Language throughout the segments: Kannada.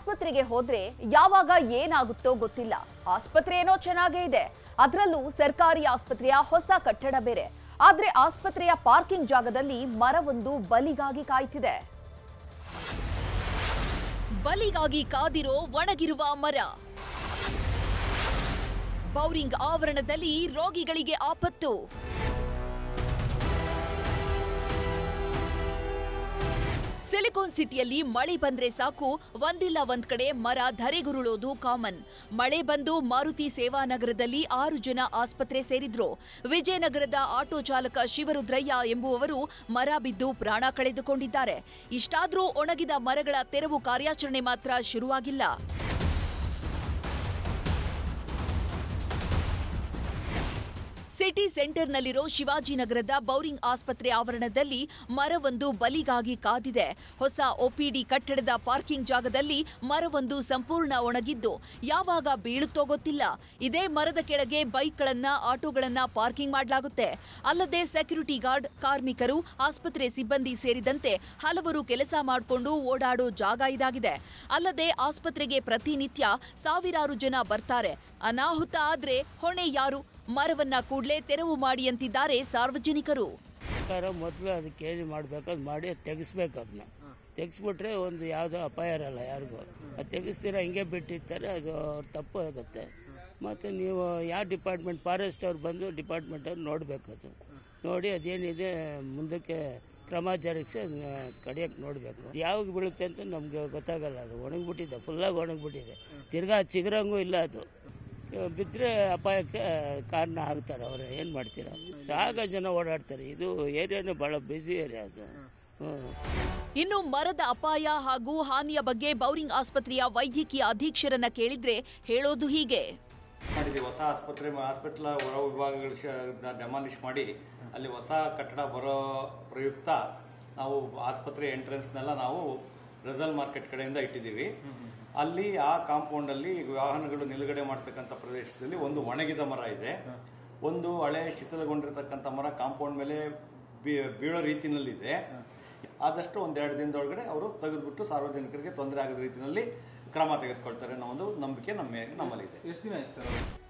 ಆಸ್ಪತ್ರೆಗೆ ಹೋದ್ರೆ ಯಾವಾಗ ಏನಾಗುತ್ತೋ ಗೊತ್ತಿಲ್ಲ. ಆಸ್ಪತ್ರೆ ಏನೋ ಚೆನ್ನಾಗೇ ಇದೆ. ಅದರಲ್ಲೂ ಸರ್ಕಾರಿ ಆಸ್ಪತ್ರೆಯ ಹೊಸ ಕಟ್ಟಡ ಬೇರೆ. ಆದ್ರೆ ಆಸ್ಪತ್ರೆಯ ಪಾರ್ಕಿಂಗ್ ಜಾಗದಲ್ಲಿ ಮರವೊಂದು ಬಲಿಗಾಗಿ ಕಾಯ್ತಿದೆ. ಬಲಿಗಾಗಿ ಕಾದಿರೋ ಒಣಗಿರುವ ಮರ. ಬೌರಿಂಗ್ ಆವರಣದಲ್ಲಿ ರೋಗಿಗಳಿಗೆ ಆಪತ್ತು. ಸಿಲಿಕಾನ್ ಸಿಟಿಯಲ್ಲಿ ಮಳೆ ಬಂದ್ರೆ ಸಾಕು, ಒಂದಿಲ್ಲ ಒಂದ್ ಕಡೆ ಮರ ಧರೆಗುರುಳೋದು ಕಾಮನ್. ಮಳೆ ಬಂದು ಮಾರುತಿ ಸೇವಾ ನಗರದಲ್ಲಿ ಆರು ಜನ ಆಸ್ಪತ್ರೆ ಸೇರಿದ್ರು. ವಿಜಯನಗರದ ಆಟೋ ಚಾಲಕ ಶಿವರುದ್ರಯ್ಯ ಎಂಬುವವರು ಮರ ಬಿದ್ದು ಪ್ರಾಣ ಕಳೆದುಕೊಂಡಿದ್ದಾರೆ. ಇಷ್ಟಾದ್ರೂ ಒಣಗಿದ ಮರಗಳ ತೆರವು ಕಾರ್ಯಾಚರಣೆ ಮಾತ್ರ ಶುರುವಾಗಿಲ್ಲ. ಸಿಟಿ ಸೆಂಟರ್ನಲ್ಲಿರೋ ಶಿವಾಜಿನಗರದ ಬೌರಿಂಗ್ ಆಸ್ಪತ್ರೆ ಆವರಣದಲ್ಲಿ ಮರವೊಂದು ಬಲಿಗಾಗಿ ಕಾದಿದೆ. ಹೊಸ ಒಪಿಡಿ ಕಟ್ಟಡದ ಪಾರ್ಕಿಂಗ್ ಜಾಗದಲ್ಲಿ ಮರವೊಂದು ಸಂಪೂರ್ಣ ಒಣಗಿದ್ದು, ಯಾವಾಗ ಬೀಳುತ್ತೋ ಗೊತ್ತಿಲ್ಲ. ಇದೇ ಮರದ ಕೆಳಗೆ ಬೈಕ್ಗಳನ್ನ, ಆಟೋಗಳನ್ನ ಪಾರ್ಕಿಂಗ್ ಮಾಡಲಾಗುತ್ತೆ. ಅಲ್ಲದೆ ಸೆಕ್ಯೂರಿಟಿ ಗಾರ್ಡ್, ಕಾರ್ಮಿಕರು, ಆಸ್ಪತ್ರೆ ಸಿಬ್ಬಂದಿ ಸೇರಿದಂತೆ ಹಲವರು ಕೆಲಸ ಮಾಡಿಕೊಂಡು ಓಡಾಡೋ ಜಾಗ ಇದಾಗಿದೆ. ಅಲ್ಲದೆ ಆಸ್ಪತ್ರೆಗೆ ಪ್ರತಿನಿತ್ಯ ಸಾವಿರಾರು ಜನ ಬರ್ತಾರೆ. ಅನಾಹುತ ಆದ್ರೆ ಹೊಣೆ ಯಾರು? ಮರವನ್ನ ಕೂಡಲೇ ತೆರವು ಮಾಡಿ ಅಂತಿದ್ದಾರೆ ಸಾರ್ವಜನಿಕರು. ಸರ್ಕಾರ ಮೊದಲು ಅದಕ್ಕೆ ಏನು ಮಾಡಬೇಕು ಅದು ಮಾಡಿ ಅದು ತೆಗಿಸ್ಬೇಕು ಅದನ್ನ ತೆಗಿಸ್ಬಿಟ್ರೆ ಒಂದು ಯಾವುದೋ ಅಪಾಯ ಇರಲ್ಲ ಯಾರಿಗೂ. ಅದು ತೆಗಿಸ್ತೀರ, ಹಿಂಗೆ ಬಿಟ್ಟಿರ್ತಾರೆ, ಅದು ಅವ್ರ ತಪ್ಪು ಆಗುತ್ತೆ. ಮತ್ತು ನೀವು ಯಾವ ಡಿಪಾರ್ಟ್ಮೆಂಟ್, ಫಾರೆಸ್ಟ್ ಅವ್ರು ಬಂದು ಡಿಪಾರ್ಟ್ಮೆಂಟ್ ಅವ್ರು ನೋಡಬೇಕು ಅದು. ನೋಡಿ ಅದೇನಿದೆ, ಮುಂದಕ್ಕೆ ಕ್ರಮ ಜರುಗಿಸಿ ಅದನ್ನ ಕಡಿಯೋಕ್ಕೆ ನೋಡಬೇಕು. ಯಾವಾಗ ಬೀಳುತ್ತೆ ಅಂತ ನಮಗೆ ಗೊತ್ತಾಗಲ್ಲ ಅದು. ಒಣಗಿಬಿಟ್ಟಿದೆ ಫುಲ್ಲಾಗಿ ಒಣಗಿಬಿಟ್ಟಿದೆ. ತಿರ್ಗಾ ಚಿಗುರಂಗೂ ಇಲ್ಲ ಅದು. ಬಿದ್ದರೆ ಅಪಾಯಕ್ಕೆ ಕಾರಣ ಆಗ್ತಾರೆ ಅವರು. ಏನು ಮಾಡ್ತೀರಾ? ಸಾಗ ಜನ ಓಡಾಡ್ತಾರೆ. ಇದು ಏರಿಯಾನೇ ಭಾಳ ಬ್ಯುಸಿ ಏರಿಯಾ ಅದು. ಇನ್ನು ಮರದ ಅಪಾಯ ಹಾಗೂ ಹಾನಿಯ ಬಗ್ಗೆ ಬೌರಿಂಗ್ ಆಸ್ಪತ್ರೆಯ ವೈದ್ಯಕೀಯ ಅಧೀಕ್ಷರನ್ನ ಕೇಳಿದ್ರೆ ಹೇಳೋದು ಹೀಗೆ. ಮಾಡಿದ್ದೀವಿ ಹೊಸ ಆಸ್ಪತ್ರೆ ಹಾಸ್ಪಿಟ್ಲ್ ಹೊರ ವಿಭಾಗಗಳು ಡೆಮಾಲಿಷ್ ಮಾಡಿ ಅಲ್ಲಿ ಹೊಸ ಕಟ್ಟಡ ಬರೋ ಪ್ರಯುಕ್ತ ನಾವು ಆಸ್ಪತ್ರೆ ಎಂಟ್ರೆನ್ಸ್ನೆಲ್ಲ ನಾವು ರೆಸಲ್ ಮಾರ್ಕೆಟ್ ಕಡೆಯಿಂದ ಇಟ್ಟಿದ್ದೀವಿ. ಅಲ್ಲಿ ಆ ಕಾಂಪೌಂಡಲ್ಲಿ ವಾಹನಗಳು ನಿಲುಗಡೆ ಮಾಡ್ತಕ್ಕಂಥ ಪ್ರದೇಶದಲ್ಲಿ ಒಂದು ಒಣಗಿದ ಮರ ಇದೆ. ಒಂದು ಹಳೆ ಶಿಥಿಲಗೊಂಡಿರ್ತಕ್ಕಂಥ ಮರ ಕಾಂಪೌಂಡ್ ಮೇಲೆ ಬೀಳೋ ರೀತಿನಲ್ಲಿದೆ. ಆದಷ್ಟು ಒಂದೆರಡು ದಿನದೊಳಗಡೆ ಅವರು ತೆಗೆದುಬಿಟ್ಟು ಸಾರ್ವಜನಿಕರಿಗೆ ತೊಂದರೆ ಆಗದ ರೀತಿಯಲ್ಲಿ ಕ್ರಮ ತೆಗೆದುಕೊಳ್ತಾರೆ ಅನ್ನೋ ಒಂದು ನಂಬಿಕೆ ನಮ್ಮ ನಮ್ಮಲ್ಲಿದೆ.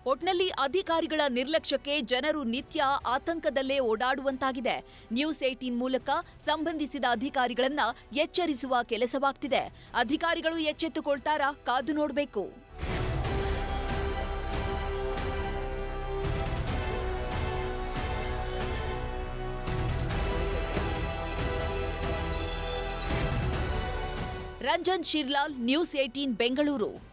ಒಟ್ನಲ್ಲಿ ಅಧಿಕಾರಿಗಳ ನಿರ್ಲಕ್ಷ್ಯಕ್ಕೆ ಜನರು ನಿತ್ಯ ಆತಂಕದಲ್ಲೇ ಓಡಾಡುವಂತಾಗಿದೆ. ನ್ಯೂಸ್ ಏಟೀನ್ ಮೂಲಕ ಸಂಬಂಧಿಸಿದ ಅಧಿಕಾರಿಗಳನ್ನ ಎಚ್ಚರಿಸುವ ಕೆಲಸವಾಗ್ತಿದೆ. ಅಧಿಕಾರಿಗಳು ಎಚ್ಚೆತ್ತುಕೊಳ್ತಾರಾ? ಕಾದು ನೋಡಬೇಕು. Ranjan Shirlal, news eighteen Bengaluru.